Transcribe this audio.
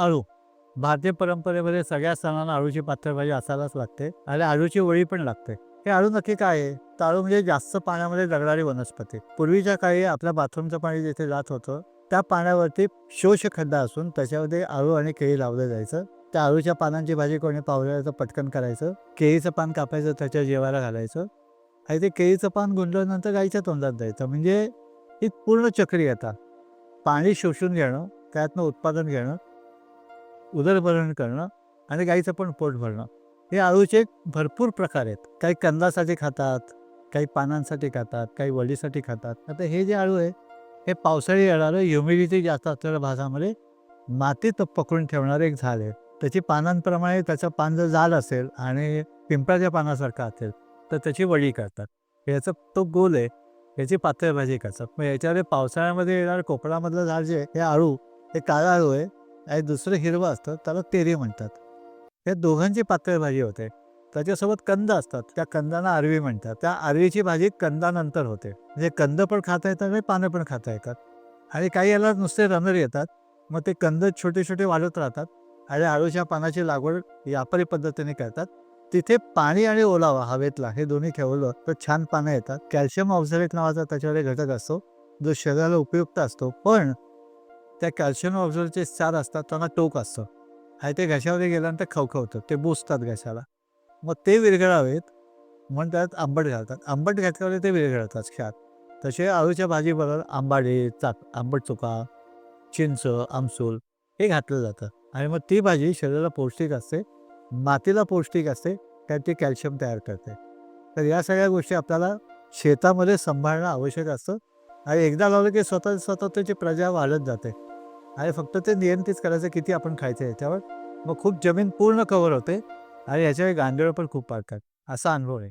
अळू. भारतीय परंपरेमध्ये सगळ्या सणांना अळूची पातळ भाजी असायलाच लागते आणि अळूची वळी पण लागते. हे अळू नक्की काय आहे? ताळू म्हणजे जास्त पाण्यामध्ये जगणारी वनस्पती. पूर्वीच्या काळी आपल्या बाथरूमचं पाणी जिथे जात होतं त्या पाण्यावरती शोष खड्डा असून त्याच्यामध्ये आळू आणि केळी लावलं जायचं. त्या अळूच्या पानांची भाजी कोणी पावलं तर पटकन करायचं केळीचं पान कापायचं त्याच्या जेवायला घालायचं. आणि ते केळीचं पान गुंडल्यानंतर गाईच्या तोंडात द्यायचं. म्हणजे ही पूर्ण चक्री येतात पाणी शोषून घेणं त्यातनं उत्पादन घेणं उदरभरण करणं आणि गाईचं पण पोट भरणं. हे अळूचे भरपूर प्रकार आहेत. काही कंदासाठी खातात काही पानांसाठी खातात काही वडीसाठी खातात. आता हे जे अळू आहे हे पावसाळी येणारं ह्युमिडिटी जास्त असलेल्या भागामध्ये मातीत पकडून ठेवणारं एक झाड आहे. त्याची पानांप्रमाणे त्याचं पान जर जाड असेल आणि पिंपळाच्या पानासारखं असेल तर त्याची वडी करतात. याचा तो गोल आहे याची पातळ भाजी करतात. मग याच्यामध्ये पावसाळ्यामध्ये येणारं कोकणामधलं झाड जे हे आळू हे काळा आळू आहे आणि दुसरं हिरवं असतं त्याला तेरी म्हणतात. या दोघांची पातळ भाजी होते. त्याच्यासोबत कंद असतात. त्या कंदांना आरवी म्हणतात. त्या आरवीची भाजी कंदानंतर होते. म्हणजे कंद पण खाता येतात आणि पानं पण खाता येतात. आणि काही याला नुसते रनर येतात. मग ते कंद छोटे छोटे वाढत राहतात. आणि आळूच्या पानाची लागवड व्यापारी पद्धतीने करतात. तिथे पाणी आणि ओलावा हवेतला हे दोन्ही ठेवलं तर छान पानं येतात. कॅल्शियम ऑक्झलेट नावाचा त्याच्यामध्ये घटक असतो. जो शरीराला उपयुक्त असतो. पण त्या कॅल्शियम ऑब्झर्वचे चार असतात त्यांना टोक असतं. आणि ते घशामध्ये गेल्यानंतर खवखवतं. ते बोसतात घशाला. मग ते विरघळावेत. म्हणून त्यात आंबट घालतात. आंबट घातल्यावर ते विरघळतात क्षात तसे आळूच्या भाजीबरोबर आंबाडे चाक आंबट चुका चिंच आमसूल हे घातलं जातं. आणि मग ती भाजी शरीराला पौष्टिक असते. मातीला पौष्टिक असते. त्यात ती कॅल्शियम तयार करते. तर या सगळ्या गोष्टी आपल्याला शेतामध्ये सांभाळणं आवश्यक असतं. आणि एकदा लावलं की स्वतः स्वतः त्याची प्रजा वाढत जाते. आणि फक्त ते नियंत्रित करायचं किती आपण खायचं याच्यावर. मग खूप जमीन पूर्ण कव्हर होते आणि याच्यावर गांडळ पण खूप पाडतात असा अनुभव आहे.